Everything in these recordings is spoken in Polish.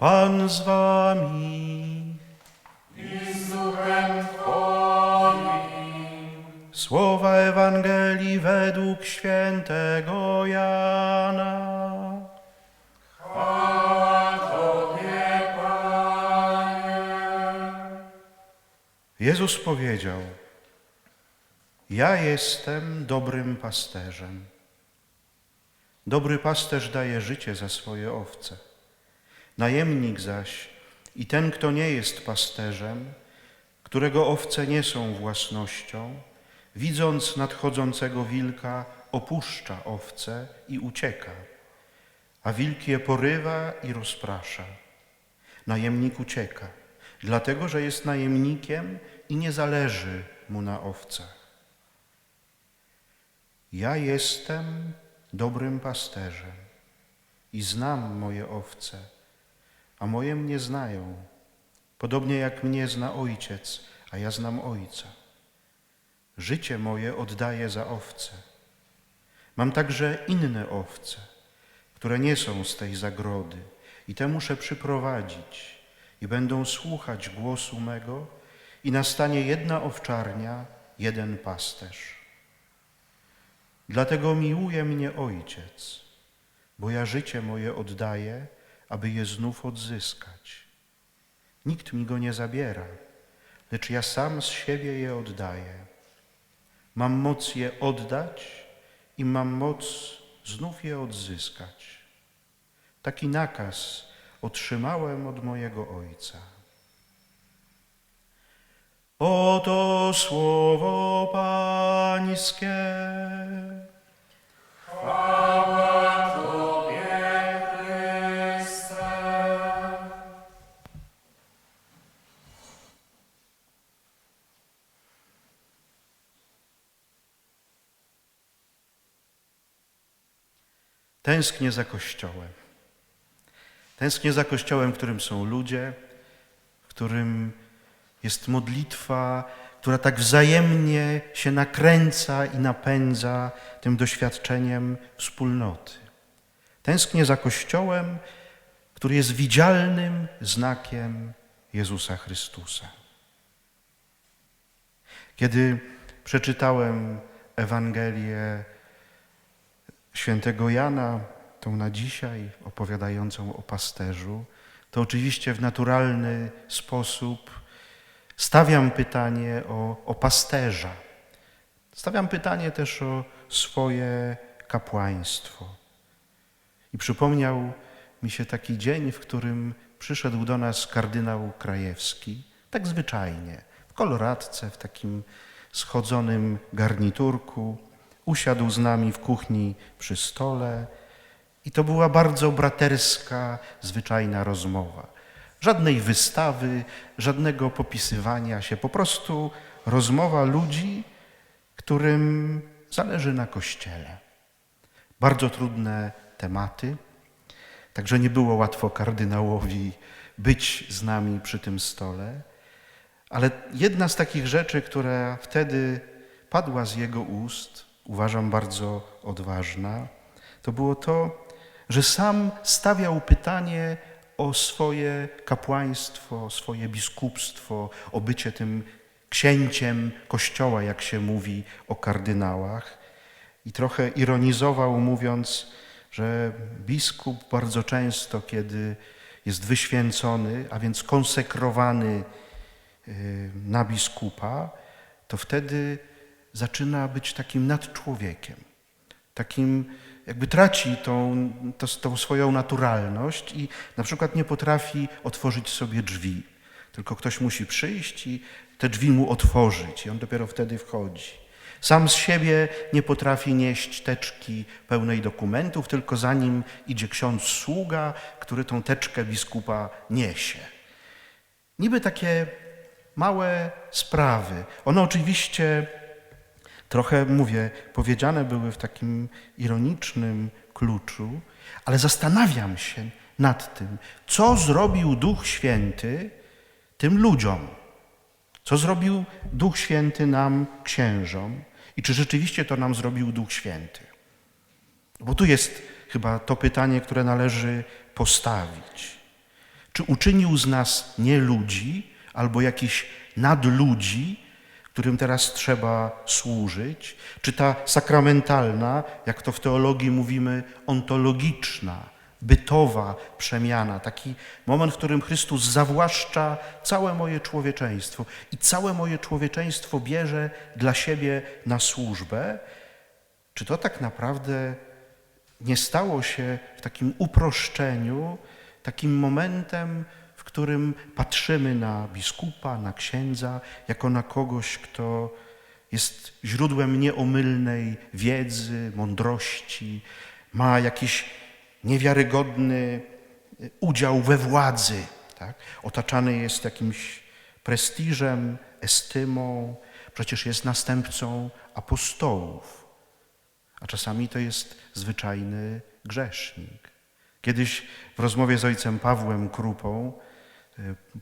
Pan z wami. Słowa Ewangelii według świętego Jana. Jezus powiedział: Ja jestem dobrym pasterzem. Dobry pasterz daje życie za swoje owce. Najemnik zaś i ten, kto nie jest pasterzem, którego owce nie są własnością, widząc nadchodzącego wilka, opuszcza owce i ucieka, a wilk je porywa i rozprasza. Najemnik ucieka, dlatego że jest najemnikiem i nie zależy mu na owcach. Ja jestem dobrym pasterzem i znam moje owce, a moje mnie znają, podobnie jak mnie zna ojciec, a ja znam ojca. Życie moje oddaję za owce. Mam także inne owce, które nie są z tej zagrody, i te muszę przyprowadzić, i będą słuchać głosu mego, i nastanie jedna owczarnia, jeden pasterz. Dlatego miłuje mnie Ojciec, bo ja życie moje oddaję, aby je znów odzyskać. Nikt mi go nie zabiera, lecz ja sam z siebie je oddaję. Mam moc je oddać i mam moc znów je odzyskać. Taki nakaz otrzymałem od mojego Ojca. Oto słowo Pańskie. Tęsknię za Kościołem. Tęsknię za Kościołem, w którym są ludzie, w którym jest modlitwa, która tak wzajemnie się nakręca i napędza tym doświadczeniem wspólnoty. Tęsknię za Kościołem, który jest widzialnym znakiem Jezusa Chrystusa. Kiedy przeczytałem Ewangelię świętego Jana, tą na dzisiaj opowiadającą o pasterzu, to oczywiście w naturalny sposób stawiam pytanie o, o pasterza. Stawiam pytanie też o swoje kapłaństwo. I przypomniał mi się taki dzień, w którym przyszedł do nas kardynał Krajewski, tak zwyczajnie, w koloradce, w takim schodzonym garniturku. Usiadł z nami w kuchni przy stole i to była bardzo braterska, zwyczajna rozmowa. Żadnej wystawy, żadnego popisywania się, po prostu rozmowa ludzi, którym zależy na Kościele. Bardzo trudne tematy, także nie było łatwo kardynałowi być z nami przy tym stole, ale jedna z takich rzeczy, która wtedy padła z jego ust, uważam bardzo odważna, to było to, że sam stawiał pytanie o swoje kapłaństwo, swoje biskupstwo, o bycie tym księciem Kościoła, jak się mówi o kardynałach. I trochę ironizował, mówiąc, że biskup bardzo często, kiedy jest wyświęcony, a więc konsekrowany y, na biskupa, to wtedy zaczyna być takim nadczłowiekiem, takim jakby traci tą, tą swoją naturalność i na przykład nie potrafi otworzyć sobie drzwi. Tylko ktoś musi przyjść i te drzwi mu otworzyć i on dopiero wtedy wchodzi. Sam z siebie nie potrafi nieść teczki pełnej dokumentów, tylko za nim idzie ksiądz sługa, który tą teczkę biskupa niesie. Niby takie małe sprawy. One oczywiście trochę, mówię, powiedziane były w takim ironicznym kluczu, ale zastanawiam się nad tym, co zrobił Duch Święty tym ludziom. Co zrobił Duch Święty nam, księżom, i czy rzeczywiście to nam zrobił Duch Święty? Bo tu jest chyba to pytanie, które należy postawić. Czy Czy uczynił z nas nie ludzi albo jakichś nadludzi, którym teraz trzeba służyć? Czy ta sakramentalna, jak to w teologii mówimy, ontologiczna, bytowa przemiana, taki moment, w którym Chrystus zawłaszcza całe moje człowieczeństwo i całe moje człowieczeństwo bierze dla siebie na służbę, czy to tak naprawdę nie stało się w takim uproszczeniu, takim momentem, którym patrzymy na biskupa, na księdza, jako na kogoś, kto jest źródłem nieomylnej wiedzy, mądrości, ma jakiś niewiarygodny udział we władzy, tak? otaczany jest jakimś prestiżem, estymą, przecież jest następcą apostołów, a czasami to jest zwyczajny grzesznik. Kiedyś w rozmowie z ojcem Pawłem Krupą y,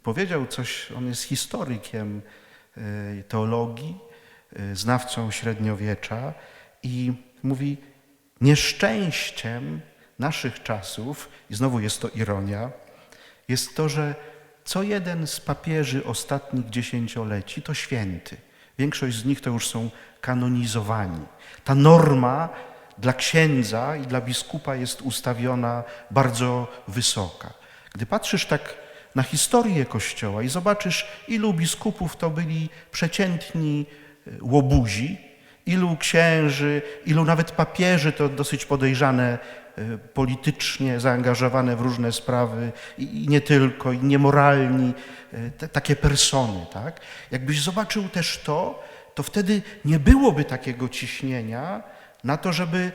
powiedział coś, on jest historykiem y, teologii, y, znawcą średniowiecza i mówi, nieszczęściem naszych czasów, i znowu jest to ironia, jest to, że co jeden z papieży ostatnich dziesięcioleci to święty. Większość z nich to już są kanonizowani. Ta norma dla księdza i dla biskupa jest ustawiona bardzo wysoka. Gdy patrzysz tak na historię Kościoła i zobaczysz, ilu biskupów to byli przeciętni e, łobuzi, ilu księży, ilu nawet papieży to dosyć podejrzane e, politycznie, zaangażowane w różne sprawy i, nie tylko, i niemoralni, e, te, takie persony. Tak? Jakbyś zobaczył też to, to wtedy nie byłoby takiego ciśnienia na to, żeby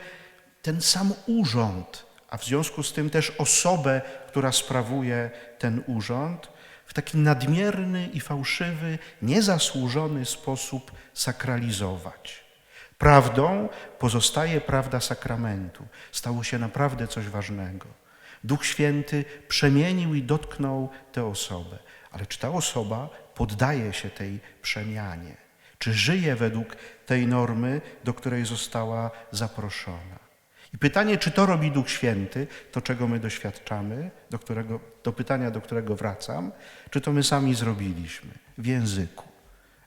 ten sam urząd, a w związku z tym też osobę, która sprawuje ten urząd, w taki nadmierny i fałszywy, niezasłużony sposób sakralizować. Prawdą pozostaje prawda sakramentu. Stało się naprawdę coś ważnego. Duch Święty przemienił i dotknął tę osobę. Ale czy ta osoba poddaje się tej przemianie? Czy żyje według tej normy, do której została zaproszona? I pytanie, czy to robi Duch Święty, to czego my doświadczamy, do, którego, do pytania, do którego wracam, czy to my sami zrobiliśmy w języku?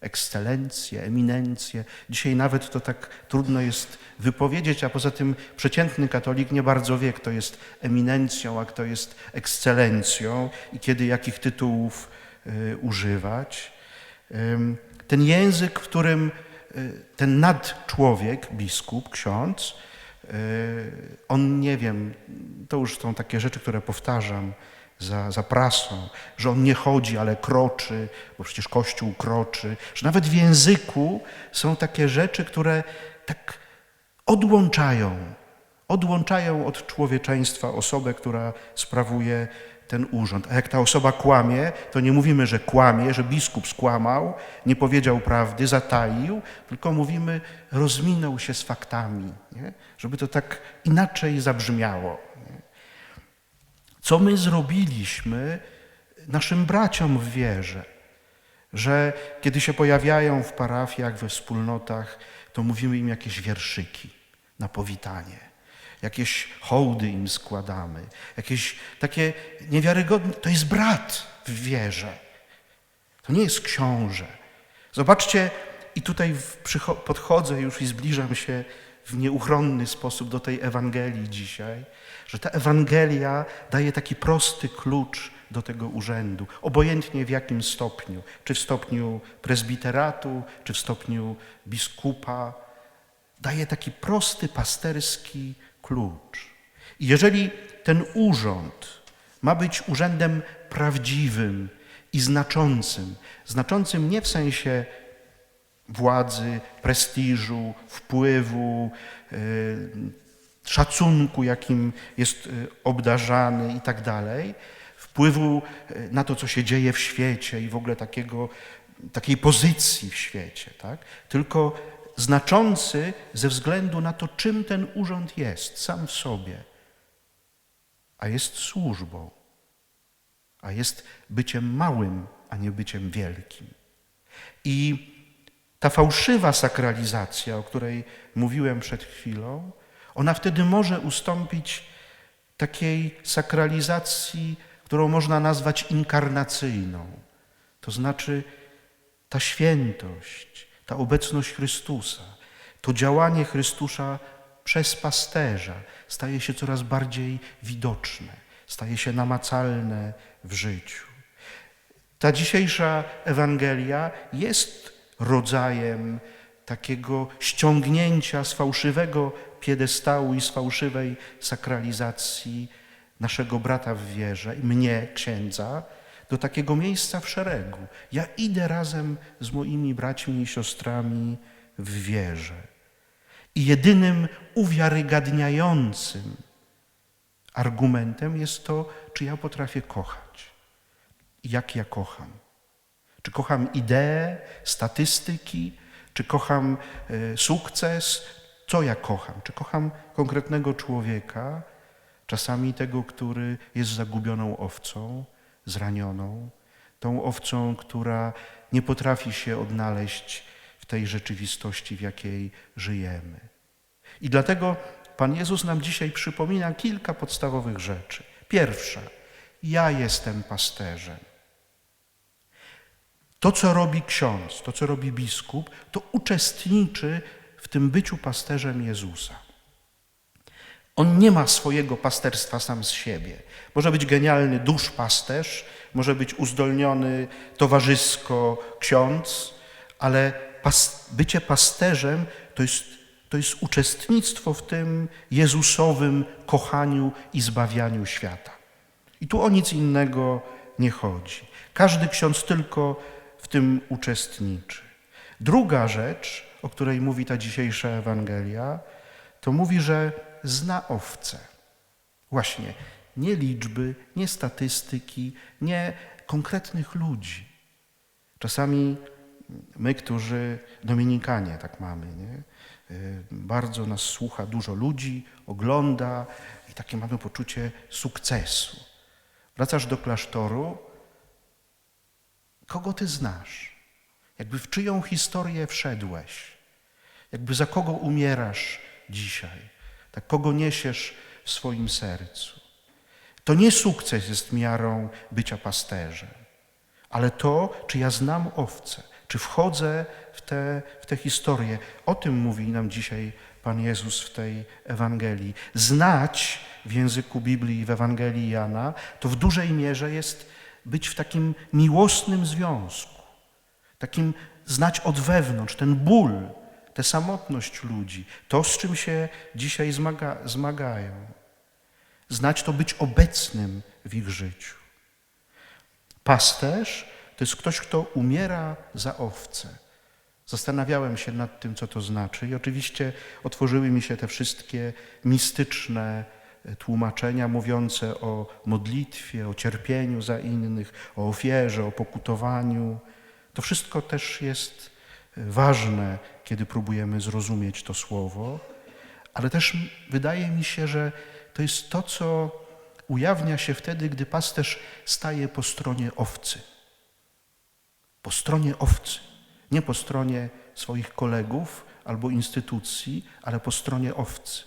Ekscelencje, eminencje. Dzisiaj nawet to tak trudno jest wypowiedzieć, a poza tym przeciętny katolik nie bardzo wie, kto jest eminencją, a kto jest ekscelencją i kiedy jakich tytułów y, używać. Ten język, w którym y, ten nadczłowiek, biskup, ksiądz, on nie wiem, to już są takie rzeczy, które powtarzam za, za prasą, że on nie chodzi, ale kroczy, bo przecież Kościół kroczy, że nawet w języku są takie rzeczy, które tak odłączają, odłączają od człowieczeństwa osobę, która sprawuje ten urząd. A jak ta osoba kłamie, to nie mówimy, że kłamie, że biskup skłamał, nie powiedział prawdy, zataił, tylko mówimy, rozminął się z faktami, nie? żeby to tak inaczej zabrzmiało. Nie? Co my zrobiliśmy naszym braciom w wierze? Że kiedy się pojawiają w parafiach, we wspólnotach, to mówimy im jakieś wierszyki na powitanie jakieś hołdy im składamy, jakieś takie niewiarygodne. To jest brat w wierze. To nie jest książę. Zobaczcie, i tutaj podchodzę już i zbliżam się w nieuchronny sposób do tej Ewangelii dzisiaj, że ta Ewangelia daje taki prosty klucz do tego urzędu, obojętnie w jakim stopniu, czy w stopniu prezbiteratu, czy w stopniu biskupa, daje taki prosty pasterski klucz. Jeżeli ten urząd ma być urzędem prawdziwym i znaczącym, znaczącym nie w sensie władzy, prestiżu, wpływu, yy, szacunku, jakim jest yy, obdarzany i tak dalej, wpływu yy, na to, co się dzieje w świecie i w ogóle takiego, takiej pozycji w świecie, tak? tylko znaczący ze względu na to, czym ten urząd jest sam w sobie, a jest służbą, a jest byciem małym, a nie byciem wielkim. I ta fałszywa sakralizacja, o której mówiłem przed chwilą, ona wtedy może ustąpić takiej sakralizacji, którą można nazwać inkarnacyjną. To znaczy ta świętość, ta obecność Chrystusa, to działanie Chrystusa przez pasterza staje się coraz bardziej widoczne, staje się namacalne w życiu. Ta dzisiejsza Ewangelia jest rodzajem takiego ściągnięcia z fałszywego piedestału i z fałszywej sakralizacji naszego brata w wierze mnie, księdza, do takiego miejsca w szeregu. Ja idę razem z moimi braćmi i siostrami w wierze. I jedynym uwiarygadniającym argumentem jest to, czy ja potrafię kochać. Jak ja kocham. Czy kocham ideę, statystyki, czy kocham y, sukces, co ja kocham. Czy kocham konkretnego człowieka, czasami tego, który jest zagubioną owcą, zranioną, tą owcą, która nie potrafi się odnaleźć w tej rzeczywistości, w jakiej żyjemy. I dlatego Pan Jezus nam dzisiaj przypomina kilka podstawowych rzeczy. Pierwsza, ja jestem pasterzem. To, co robi ksiądz, to, co robi biskup, to uczestniczy w tym byciu pasterzem Jezusa. On nie ma swojego pasterstwa sam z siebie. Może być genialny duszpasterz, może być uzdolniony towarzysko ksiądz, ale pas, bycie pasterzem to jest, to jest uczestnictwo w tym Jezusowym kochaniu i zbawianiu świata. I tu o nic innego nie chodzi. Każdy ksiądz tylko w tym uczestniczy. Druga rzecz, o której mówi ta dzisiejsza Ewangelia, to mówi, że zna owce. Właśnie, nie liczby, nie statystyki, nie konkretnych ludzi. Czasami my, którzy dominikanie, tak mamy, nie? Y, bardzo nas słucha dużo ludzi, ogląda i takie mamy poczucie sukcesu. Wracasz do klasztoru, kogo ty znasz? Jakby w czyją historię wszedłeś? Jakby za kogo umierasz dzisiaj? Tak kogo niesiesz w swoim sercu? To nie sukces jest miarą bycia pasterzem, ale to, czy ja znam owce, czy wchodzę w tę w te historię. O tym mówi nam dzisiaj Pan Jezus w tej Ewangelii. Znać w języku Biblii i w Ewangelii Jana, to w dużej mierze jest być w takim miłosnym związku, takim znać od wewnątrz ten ból, tę samotność ludzi, to z czym się dzisiaj zmaga, zmagają. Znać to być obecnym w ich życiu. Pasterz to jest ktoś, kto umiera za owce. Zastanawiałem się nad tym, co to znaczy, i oczywiście otworzyły mi się te wszystkie mistyczne e, tłumaczenia mówiące o modlitwie, o cierpieniu za innych, o ofierze, o pokutowaniu. To wszystko też jest e, ważne, kiedy próbujemy zrozumieć to słowo, ale też wydaje mi się, że to jest to, co ujawnia się wtedy, gdy pasterz staje po stronie owcy. Po stronie owcy, nie po stronie swoich kolegów albo instytucji, ale po stronie owcy.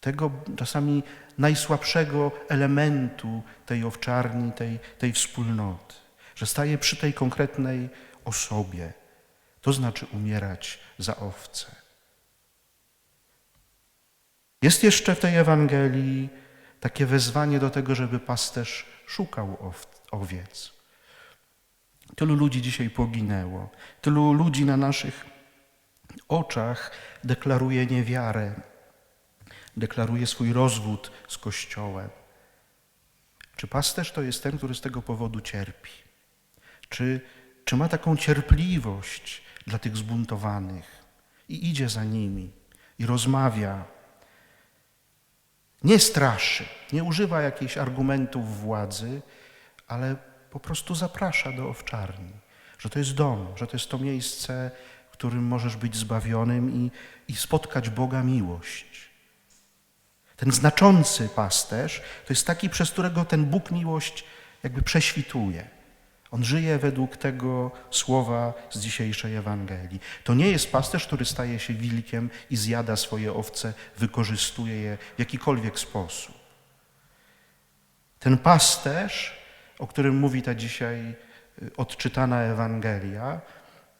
Tego czasami najsłabszego elementu tej owczarni, tej, tej wspólnoty, że staje przy tej konkretnej osobie. To znaczy umierać za owce. Jest jeszcze w tej Ewangelii takie wezwanie do tego, żeby pasterz szukał owiec. Tylu ludzi dzisiaj poginęło, tylu ludzi na naszych oczach deklaruje niewiarę, deklaruje swój rozwód z Kościołem. Czy pasterz to jest ten, który z tego powodu cierpi? Czy, czy ma taką cierpliwość dla tych zbuntowanych i idzie za nimi i rozmawia? Nie straszy, nie używa jakichś argumentów władzy, ale po prostu zaprasza do owczarni, że to jest dom, że to jest to miejsce, w którym możesz być zbawionym i, i spotkać Boga miłość. Ten znaczący pasterz to jest taki, przez którego ten Bóg miłość jakby prześwituje. On żyje według tego słowa z dzisiejszej Ewangelii. To nie jest pasterz, który staje się wilkiem i zjada swoje owce, wykorzystuje je w jakikolwiek sposób. Ten pasterz, o którym mówi ta dzisiaj y, odczytana Ewangelia,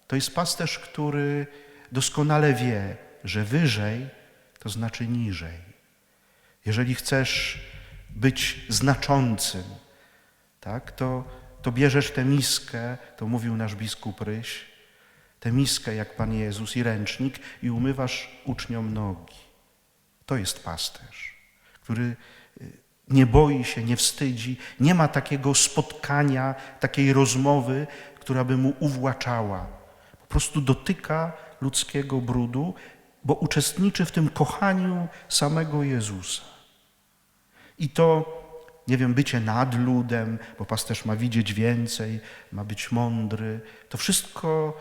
to jest pasterz, który doskonale wie, że wyżej to znaczy niżej. Jeżeli chcesz być znaczącym, tak, to, to bierzesz tę miskę, to mówił nasz biskup Ryś, tę miskę jak Pan Jezus i ręcznik i umywasz uczniom nogi. To jest pasterz, który y, nie boi się, nie wstydzi, nie ma takiego spotkania, takiej rozmowy, która by mu uwłaczała. Po prostu dotyka ludzkiego brudu, bo uczestniczy w tym kochaniu samego Jezusa. I to, nie wiem, bycie nad ludem, bo pasterz ma widzieć więcej, ma być mądry, to wszystko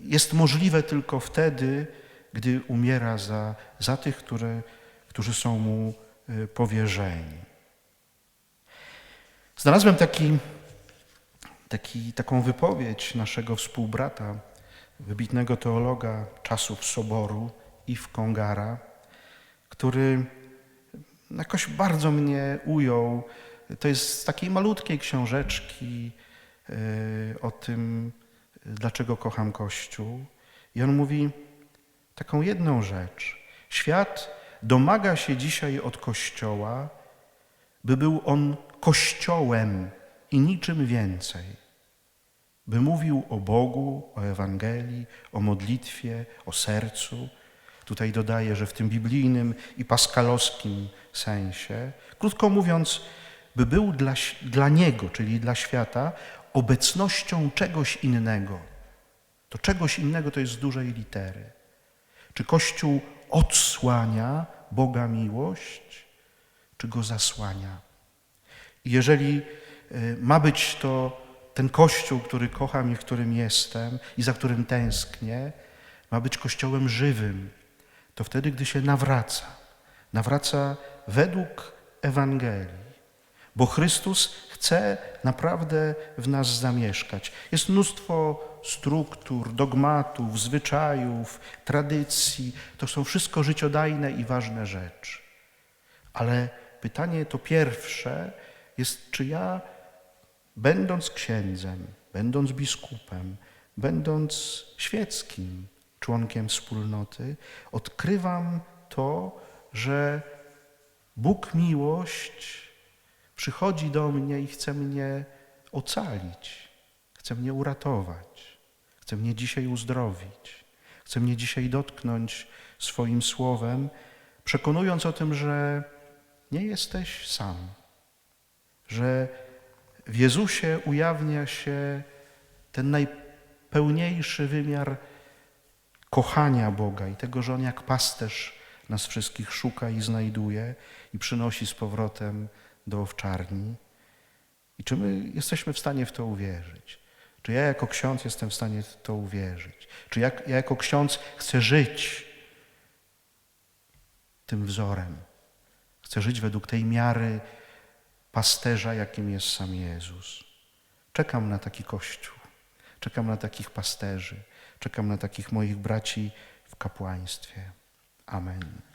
jest możliwe tylko wtedy, gdy umiera za, za tych, które, którzy są mu y, powierzeni. Znalazłem taki, taki, taką wypowiedź naszego współbrata, wybitnego teologa czasów Soboru, Yves Kongara, który jakoś bardzo mnie ujął. To jest z takiej malutkiej książeczki y, o tym, dlaczego kocham Kościół. I on mówi taką jedną rzecz. Świat domaga się dzisiaj od Kościoła, by był on Kościołem i niczym więcej. By mówił o Bogu, o Ewangelii, o modlitwie, o sercu. Tutaj dodaję, że w tym biblijnym i paskalowskim sensie. Krótko mówiąc, by był dla, dla Niego, czyli dla świata, obecnością czegoś innego. To czegoś innego to jest z dużej litery. Czy Kościół odsłania Boga miłość, czy go zasłania? Jeżeli y, ma być to ten Kościół, który kocham i w którym jestem i za którym tęsknię, ma być Kościołem żywym, to wtedy, gdy się nawraca, nawraca według Ewangelii, bo Chrystus chce naprawdę w nas zamieszkać. Jest mnóstwo struktur, dogmatów, zwyczajów, tradycji. To są wszystko życiodajne i ważne rzeczy. Ale pytanie to pierwsze jest, czy ja, będąc księdzem, będąc biskupem, będąc świeckim członkiem wspólnoty, odkrywam to, że Bóg miłość przychodzi do mnie i chce mnie ocalić, chce mnie uratować, chce mnie dzisiaj uzdrowić, chce mnie dzisiaj dotknąć swoim słowem, przekonując o tym, że nie jesteś sam, że w Jezusie ujawnia się ten najpełniejszy wymiar kochania Boga i tego, że On jak pasterz nas wszystkich szuka i znajduje i przynosi z powrotem do owczarni. I czy my jesteśmy w stanie w to uwierzyć? Czy ja jako ksiądz jestem w stanie w to uwierzyć? Czy ja, ja jako ksiądz chcę żyć tym wzorem? Chcę żyć według tej miary pasterza, jakim jest sam Jezus. Czekam na taki kościół, czekam na takich pasterzy, czekam na takich moich braci w kapłaństwie. Amen.